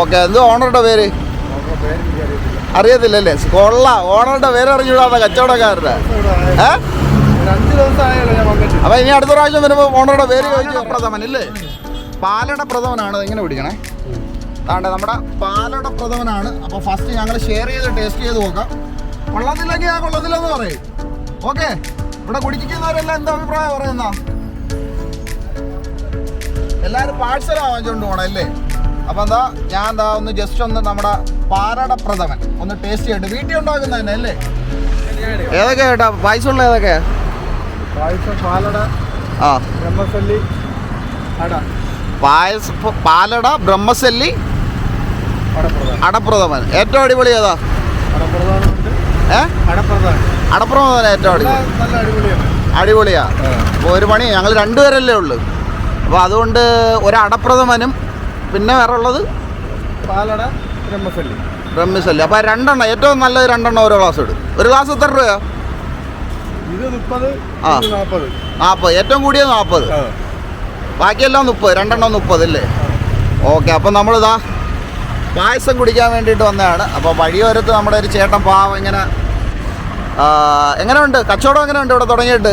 Okay എന്ത് ഓണറുടെ പേര്? അറിയത്തില്ലല്ലേ? കൊള്ള. ഓണറുടെ പേര് അറിഞ്ഞൂടാത്ത കച്ചവടക്കാരുടെ ഞാൻ അപ്പൊ ഇനി അടുത്ത പ്രാവശ്യം വരുമ്പോ ഓണറുടെ പേര് ചോദിച്ചു പ്രഥമൻ ഇല്ലേ? പാലട പ്രഥമനാണ് ഇങ്ങനെ പിടിക്കണേ. താണ്ടെ നമ്മുടെ പാലട പ്രഥമനാണ്. അപ്പൊ ഫസ്റ്റ് ഞങ്ങൾ ഷെയർ ചെയ്ത് ടേസ്റ്റ് ചെയ്ത് നോക്കാം. കൊള്ളത്തില്ലെങ്കിൽ ആ കൊള്ളത്തില്ലെന്ന് പറയും. ഓക്കെ? ഇവിടെ കുടിക്കുന്നവരെല്ലാം എന്താ അഭിപ്രായം പറയുന്ന? എല്ലാരും പാഴ്സലാ വാങ്ങിച്ചുകൊണ്ട് പോകണം അല്ലേ അപ്പം എന്താ ഞാൻ എന്താ ഒന്ന് ജസ്റ്റ് ഒന്ന് നമ്മുടെ പാലട പ്രഥമൻ ഒന്ന് ടേസ്റ്റ് ചെയ്യട്ടെ. വീട്ടിൽ ഉണ്ടാക്കുന്ന തന്നെ അല്ലേ? ഏതൊക്കെയാ കേട്ടാ പായസമുള്ള ഏതൊക്കെയാ? പായസം പാലട ആ. ബ്രഹ്മസല്ലി അട. പായസ പാലട ബ്രഹ്മസല്ലി അടപ്രഥമൻ. ഏറ്റവും അടിപൊളി ഏതാ? അടപ്രഥമൻ. ഏറ്റവും അടിപൊളി. അടിപൊളിയാ? അപ്പോൾ ഒരു പണി ഞങ്ങൾ രണ്ടുപേരല്ലേ ഉള്ളു. അപ്പോൾ അതുകൊണ്ട് ഒരു അടപ്രഥമനും പിന്നെ വേറെ ഉള്ളത് പാലട ബ്രഹ്മസല്ലി. ബ്രഹ്മസല്ലി. അപ്പോൾ രണ്ടെണ്ണം ഏറ്റവും നല്ലത് രണ്ടെണ്ണം ഓരോ ഗ്ലാസ് ഇടും. ഒരു ഗ്ലാസ് എത്ര രൂപയാ? ഇത് മുപ്പത് ആ. നാൽപ്പത് നാൽപ്പത് ഏറ്റവും കൂടിയ നാൽപ്പത് ബാക്കിയെല്ലാം മുപ്പത്. രണ്ടെണ്ണം മുപ്പത് അല്ലേ? ഓക്കെ അപ്പം നമ്മളിതാ പായസം കുടിക്കാൻ വേണ്ടിയിട്ട് വന്നതാണ്. അപ്പോൾ വഴിയോരത്ത് നമ്മുടെ ഒരു ചേട്ടൻ പാവം ഇങ്ങനെ എങ്ങനെയുണ്ട്? കച്ചവടം എങ്ങനെയുണ്ട് ഇവിടെ തുടങ്ങിയിട്ട്?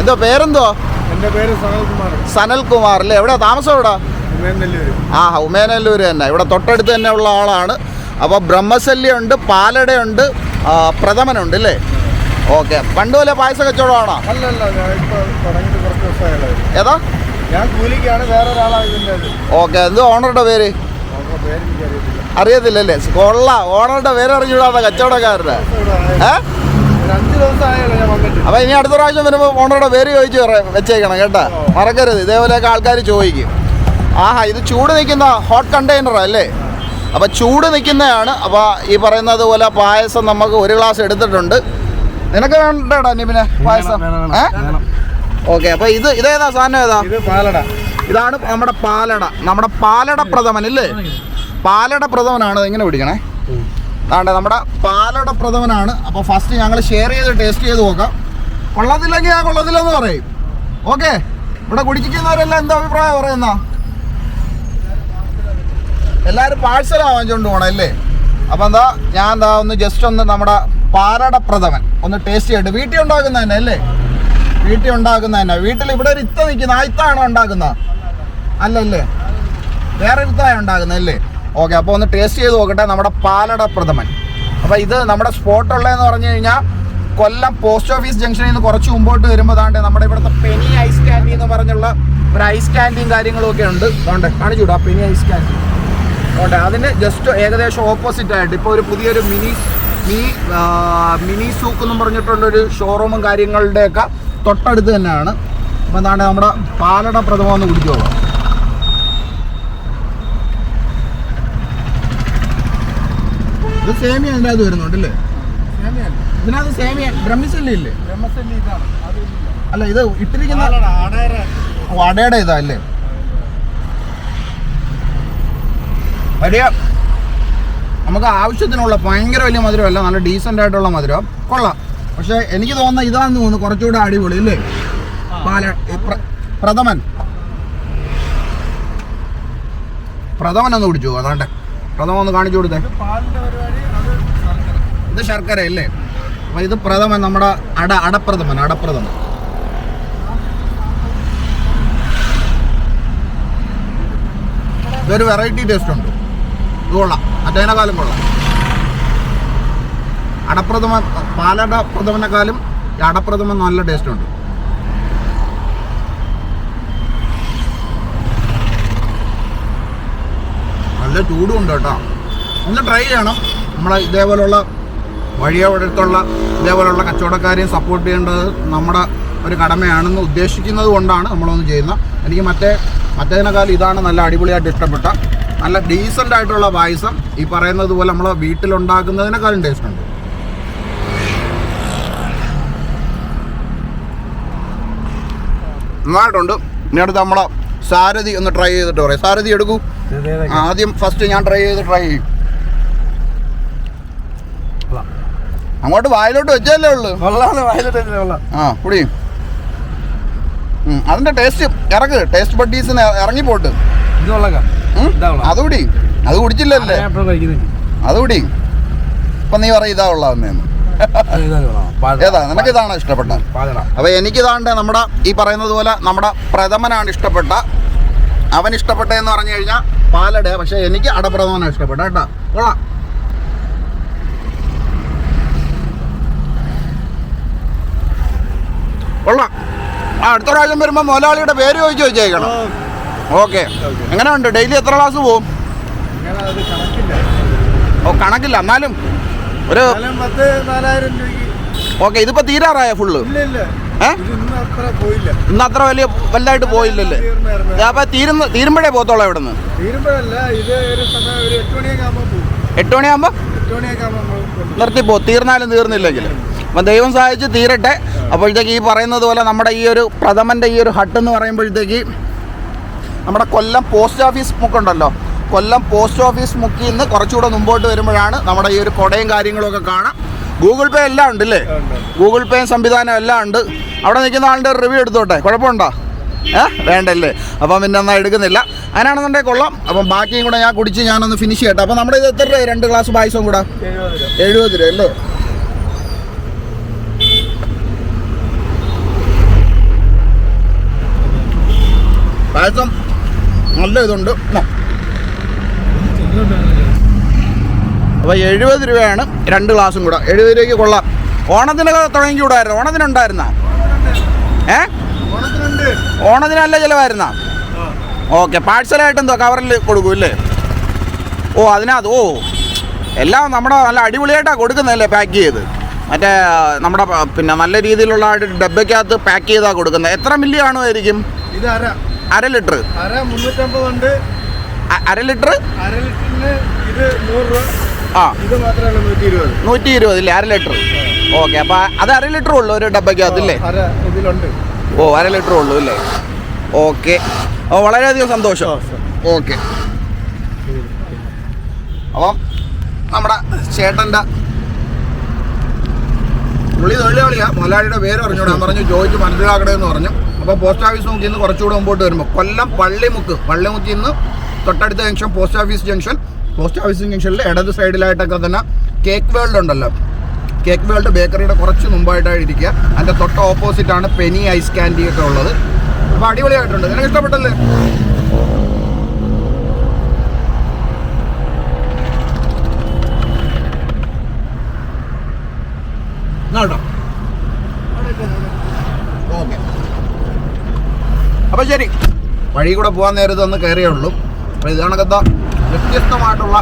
എന്തോ പേരെന്തോ? എന്റെ പേര് സനൽകുമാർ. സനൽകുമാർ അല്ലേ? എവിടെ താമസം എവിടെ? നെല്ലൂര് ആ ഉമേനല്ലൂർ തന്നെ. ഇവിടെ തൊട്ടടുത്ത് തന്നെ ഉള്ള ആളാണ്. അപ്പോൾ ബ്രഹ്മശല്യമുണ്ട് പാലടയുണ്ട് പ്രഥമനുണ്ട് അല്ലേ ഓക്കെ. പണ്ട് വല്ല പായസ കച്ചവടമാണോ? ഏതാ? ഞാൻ കൂലിക്കാണ് വേറെ ഓക്കെ. എന്ത് ഓണറുടെ പേര്? അറിയത്തില്ലല്ലേ? കൊള്ള. ഓണറുടെ പേര് അറിഞ്ഞൂടാത്ത കച്ചവടക്കാരുടെ ഏ? അപ്പൊ ഇനി അടുത്ത പ്രാവശ്യം വരുമ്പോൾ ഓണറുടെ പേര് ചോദിച്ചു വെച്ചേക്കണം കേട്ടാ? മറക്കരുത്. ഇതേപോലെയൊക്കെ ആൾക്കാർ ചോദിക്കും. ആഹാ ഇത് ചൂട് നിൽക്കുന്ന ഹോട്ട് കണ്ടെയ്നർ അല്ലേ? അപ്പം ചൂട് നിൽക്കുന്നതാണ്. അപ്പോൾ ഈ പറയുന്നത് പോലെ പായസം നമുക്ക് ഒരു ഗ്ലാസ് എടുത്തിട്ടുണ്ട്. നിനക്ക് വേണ്ടടാ നിബിന് പായസം. ഏ? ഓക്കെ അപ്പൊ ഇത് ഇതേതാ സാധനം ഏതാ? ഇതാണ് നമ്മുടെ പാലട. നമ്മുടെ പാലട പ്രഥമൻ ഇല്ലേ? പാലട പ്രഥമനാണ് ഇങ്ങനെ പിടിക്കണേ. അതാണ്ട് നമ്മുടെ പാലട പ്രഥമനാണ്. അപ്പോൾ ഫസ്റ്റ് ഞങ്ങൾ ഷെയർ ചെയ്ത് ടേസ്റ്റ് ചെയ്ത് നോക്കാം. കൊള്ളത്തില്ലെങ്കിൽ ആ കൊള്ളത്തില്ലെന്ന് പറയും. ഓക്കെ ഇവിടെ കുടിക്കുന്നവരെല്ലാം എന്താ അഭിപ്രായം പറയുന്ന? എല്ലാവരും പാഴ്സൽ വാങ്ങിച്ചുകൊണ്ട് പോകണം അല്ലേ? അപ്പം എന്താ ഞാൻ എന്താ ഒന്ന് ജസ്റ്റ് ഒന്ന് നമ്മുടെ പാലട പ്രഥമൻ ഒന്ന് ടേസ്റ്റ് ചെയ്തിട്ട് വീട്ടിൽ ഉണ്ടാക്കുന്ന തന്നെ അല്ലേ? വീട്ടിൽ ഉണ്ടാക്കുന്ന തന്നെ. വീട്ടിൽ ഇവിടെ ഒരു ഇത്ത നിൽക്കുന്ന ആ ഇത്താണോ അല്ലല്ലേ വേറെ ഇത്തായ ഉണ്ടാക്കുന്നത് അല്ലേ? ഓക്കെ അപ്പോൾ ഒന്ന് ടേസ്റ്റ് ചെയ്ത് നോക്കട്ടെ നമ്മുടെ പാലട പ്രഥമൻ അപ്പോൾ ഇത് നമ്മുടെ സ്പോട്ട് ഉള്ളതെന്ന് പറഞ്ഞു കഴിഞ്ഞാൽ കൊല്ലം പോസ്റ്റ് ഓഫീസ് ജംഗ്ഷനിൽ നിന്ന് കുറച്ച് മുമ്പോട്ട് വരുമ്പോൾ താണ്ട് നമ്മുടെ ഇവിടുത്തെ പെനി ഐസ് ക്യാൻഡി എന്ന് പറഞ്ഞുള്ള ഒരു ഐസ് ക്യാന്റീൻ കാര്യങ്ങളൊക്കെ ഉണ്ട്. അതുകൊണ്ട് കാണിച്ചു കൂടാ പെനി ഐസ് ക്യാന്റീൻ അതുകൊണ്ട് അതിന് ജസ്റ്റ് ഏകദേശം ഓപ്പോസിറ്റ് ആയിട്ട്. ഇപ്പോൾ ഒരു പുതിയൊരു മിനി മിനി മിനി സൂക്ക് എന്നും പറഞ്ഞിട്ടുള്ളൊരു ഷോറൂമും കാര്യങ്ങളുടെയൊക്കെ തൊട്ടടുത്ത് തന്നെയാണ്. അപ്പം എന്താണ് നമ്മുടെ പാലട പ്രഥമം എന്ന് കുടിക്കുള്ളൂ ഇത് സേമിയ അതിന്റെ അത് വരുന്നുണ്ടല്ലേ ഇതിനകത്ത് സേമിയ ബ്രഹ്മിസല്ലി ഇല്ലേ? അല്ല ഇത് ഇട്ടിരിക്കുന്ന അടയുടെ വടയുടെ ഇതാ അല്ലേ? വലിയ നമുക്ക് ആവശ്യത്തിനുള്ള ഭയങ്കര വലിയ മധുരമല്ല നല്ല ഡീസന്റ് ആയിട്ടുള്ള മധുരം. കൊള്ളാം. പക്ഷേ എനിക്ക് തോന്നുന്ന ഇതാന്ന് തോന്നുന്നു കുറച്ചുകൂടെ അടിപൊളി അല്ലേ പാല പ്രഥമൻ. പ്രഥമൻ ഒന്ന് കുടിച്ചു അതാണ്ടെ പ്രഥമൻ ഒന്ന് കാണിച്ചു കൊടുത്തേ. ഇത് ശർക്കര. അല്ലേ അപ്പൊ ഇത് പ്രഥമൻ നമ്മുടെ അട അടപ്രഥമൻ അടപ്രഥമൻ. ഇതൊരു വെറൈറ്റി ടേസ്റ്റ് ഉണ്ട്. ഇത് കൊള്ളാം മറ്റേതിനെക്കാളും കൊള്ളാം. അടപ്രഥമ പാലട പ്രഥമനെക്കാളും ഈ അടപ്രഥമൻ നല്ല ടേസ്റ്റ് ഉണ്ട്. നല്ല ചൂടും ഉണ്ട് കേട്ടോ. ഒന്ന് ട്രൈ ചെയ്യണം. നമ്മളെ ഇതേപോലുള്ള വഴിയോടത്തുള്ള ഇതേപോലുള്ള കച്ചവടക്കാരെയും സപ്പോർട്ട് ചെയ്യേണ്ടത് നമ്മുടെ ഒരു കടമയാണെന്ന് ഉദ്ദേശിക്കുന്നത് കൊണ്ടാണ് നമ്മളൊന്ന് ചെയ്യുന്നത്. എനിക്ക് മറ്റേ മറ്റേതിനേക്കാളും ഇതാണ് നല്ല അടിപൊളിയായിട്ട് ഇഷ്ടപ്പെട്ട നല്ല ഡീസന്റ് ആയിട്ടുള്ള പായസം. ഈ പറയുന്നത് പോലെ നമ്മൾ വീട്ടിലുണ്ടാക്കുന്നതിനേക്കാളും ടേസ്റ്റ് ഉണ്ട്. നന്നായിട്ടുണ്ട്. ഇനി അടുത്ത് നമ്മൾ സാരഥി ഒന്ന് ട്രൈ ചെയ്തിട്ട് പറയാം. സാരഥി എടുക്കൂ. ആദ്യം ഫസ്റ്റ് ഞാൻ ട്രൈ ചെയ്ത് ട്രൈ ചെയ്യും. അങ്ങോട്ട് വായിലോട്ട് വെച്ചല്ലേ ഉള്ളു. ആ കുടി. അതിന്റെ ടേസ്റ്റ് ഇറക്ക്. ടേസ്റ്റ് ബഡീസിന് ഇറങ്ങിപ്പോട്ട്. ഇത് കൊള്ളാം. ഉള്ളത്. അത് കുടി അത് കുടിച്ചില്ലല്ലേ? അതുകൂടി എപ്പോഴും അത് കുടി ഇപ്പൊ നീ പറയും ഇതാ ഉള്ളതെന്ന്. ഏതാ? നിനക്ക് ഇതാണോ ഇഷ്ടപ്പെട്ട. അപ്പൊ എനിക്ക് ഇതാണ്ട് നമ്മുടെ ഈ പറയുന്നത് പോലെ നമ്മുടെ പ്രഥമനാണ് ഇഷ്ടപ്പെട്ട. അവൻ ഇഷ്ടപ്പെട്ട എന്ന് പറഞ്ഞു കഴിഞ്ഞാൽ പാലട പക്ഷെ എനിക്ക് അടപ്രഥമനാണ് ഇഷ്ടപ്പെട്ട കേട്ടോ. കൊള്ളാം. കൊള്ളാം. ആ അടുത്ത പ്രാവശ്യം വരുമ്പോൾ മുതലാളിയുടെ പേര് ചോദിച്ചു വെച്ചേക്കണം. ഓക്കെ. എങ്ങനെ ഉണ്ട് ഡെയിലി എത്ര ക്ലാസ് പോവും. ഓ കണക്കില്ല. എന്നാലും ഒരു ഓക്കെ ഇതിപ്പോ തീരാറായ ഫുള്ള് ഇന്ന് അത്ര വലിയ വലുതായിട്ട് പോയില്ലല്ലേ. അപ്പൊ തീരുന്ന തീരുമ്പോഴേ പോത്തോളാം ഇവിടുന്ന്? എട്ട് മണിയാകുമ്പോ. നിർത്തിപ്പോ തീർന്നാലും തീർന്നില്ലെങ്കിൽ. അപ്പം ദൈവം സഹായിച്ച് തീരട്ടെ. അപ്പോഴത്തേക്ക് ഈ പറയുന്നത് പോലെ നമ്മുടെ ഈ ഒരു പ്രഥമന്റെ ഈ ഒരു ഹട്ട് എന്ന് പറയുമ്പോഴത്തേക്ക് നമ്മുടെ കൊല്ലം പോസ്റ്റ് ഓഫീസ് മുക്കുണ്ടല്ലോ. കൊല്ലം പോസ്റ്റ് ഓഫീസ് മുക്കിൽ നിന്ന് കുറച്ചുകൂടെ മുമ്പോട്ട് വരുമ്പോഴാണ് നമ്മുടെ ഈ ഒരു കൊടയും കാര്യങ്ങളൊക്കെ കാണാം. ഗൂഗിൾ പേ എല്ലാം ഉണ്ട് അല്ലേ. ഗൂഗിൾ പേ സംവിധാനം എല്ലാം ഉണ്ട്. അവിടെ നിൽക്കുന്ന ആളുടെ റിവ്യൂ എടുത്തോട്ടെ? കുഴപ്പമുണ്ടോ? ഏ? വേണ്ടല്ലേ? അപ്പം പിന്നെ എന്നാൽ എടുക്കുന്നില്ല. അതിനാണെന്നുണ്ടെങ്കിൽ കൊള്ളാം. അപ്പം ബാക്കിയും കൂടെ ഞാൻ കുടിച്ച് ഞാനൊന്ന് ഫിനിഷ് ചെയ്യട്ടെ. അപ്പം നമ്മുടെ ഇത് എത്ര രൂപ രണ്ട് ഗ്ലാസ് പായസവും കൂടെ. എഴുപത് രൂപ അല്ലേ? പായസം നല്ല ഇതുണ്ട്. അപ്പോൾ എഴുപത് രൂപയാണ് രണ്ട് ഗ്ലാസും കൂടെ. എഴുപത് രൂപയ്ക്ക് കൊള്ളാം. ഓണത്തിനൊക്കെ തുടങ്ങി കൂടായിരുന്നു? ഓണത്തിനുണ്ടായിരുന്ന? ഏ? ഓണത്തിനല്ല ചിലവായിരുന്ന. ഓക്കെ പാഴ്സലായിട്ട് എന്തോ കവറിൽ കൊടുക്കും അല്ലേ ഓ അതിനകത്ത് ഓ. എല്ലാം നമ്മുടെ നല്ല അടിപൊളിയായിട്ടാണ് കൊടുക്കുന്നതല്ലേ പാക്ക് ചെയ്ത്? മറ്റേ നമ്മുടെ പിന്നെ നല്ല രീതിയിലുള്ള ഡബയ്ക്കകത്ത് പാക്ക് ചെയ്താണ് കൊടുക്കുന്നത് എത്ര മില്ലി ആയിരിക്കും ഇത് അര ലിറ്റർ. അര മുന്നൂറ്റമ്പത് ഉണ്ട്. അര ലിറ്റർ? അര ലിറ്ററിന് ഇത് നൂറ് രൂപ. ആ. ഇത് മാത്രമല്ല നൂറ്റി ഇരുപത് നൂറ്റി ഇരുപത് ഇല്ലേ? അര ലിറ്റർ. ഓക്കെ അപ്പൊ അത് അര ലിറ്റർ ഉള്ളു ഒരു ഇല്ലേ അര ഇതിലുണ്ട്. ഓ അര ലിറ്റർ ഉള്ളു അല്ലേ ഓക്കെ. ഓ വളരെയധികം സന്തോഷം. ഓക്കെ. അപ്പം നമ്മുടെ ചേട്ടന്റെ പുള്ളി തൊഴിലാളിയാണ് മുതലാളിയുടെ പേര് പറഞ്ഞു ഞാൻ പറഞ്ഞു ചോദിച്ച് മനസ്സിലാക്കണേ എന്ന് പറഞ്ഞു. അപ്പോൾ പോസ്റ്റ് ഓഫീസ് മുക്കിൽ നിന്ന് കുറച്ചുകൂടെ മുമ്പോട്ട് വരുമ്പോൾ കൊല്ലം പള്ളിമുക്ക്. പള്ളിമുക്കിൽ നിന്ന് തൊട്ടടുത്ത junction post office junction post office ജംഗ്ഷനിൽ ഇടത് സൈഡിലായിട്ടൊക്കെ തന്നെ കേക്ക് വേൾഡ് ഉണ്ടല്ലോ. കേക്ക് വേൾഡ് ബേക്കറിയുടെ കുറച്ച് മുമ്പായിട്ടാണ് ഇരിക്കുക. അതിന്റെ തൊട്ട് ഓപ്പോസിറ്റാണ് പെനി ഐസ് ക്യാൻഡി ഒക്കെ ഉള്ളത്. അപ്പോൾ അടിപൊളിയായിട്ടുണ്ട്. നിനക്ക് ഇഷ്ടപ്പെട്ടല്ലേ? കേട്ടോ ഓക്കെ അപ്പം ശരി. വഴി കൂടെ പോകാൻ നേരത്ത് ഒന്ന് കയറിയേ ഉള്ളൂ അപ്പോൾ ഇത് കണക്കത്ത വ്യത്യസ്തമായിട്ടുള്ള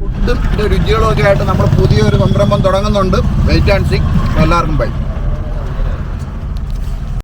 ഫുഡും രുചികളും ഒക്കെ ആയിട്ട് നമ്മൾ പുതിയൊരു സംരംഭം തുടങ്ങുന്നുണ്ട്. വെയിറ്റ് ആൻഡ് സിക്ക് എല്ലാവർക്കും ബൈ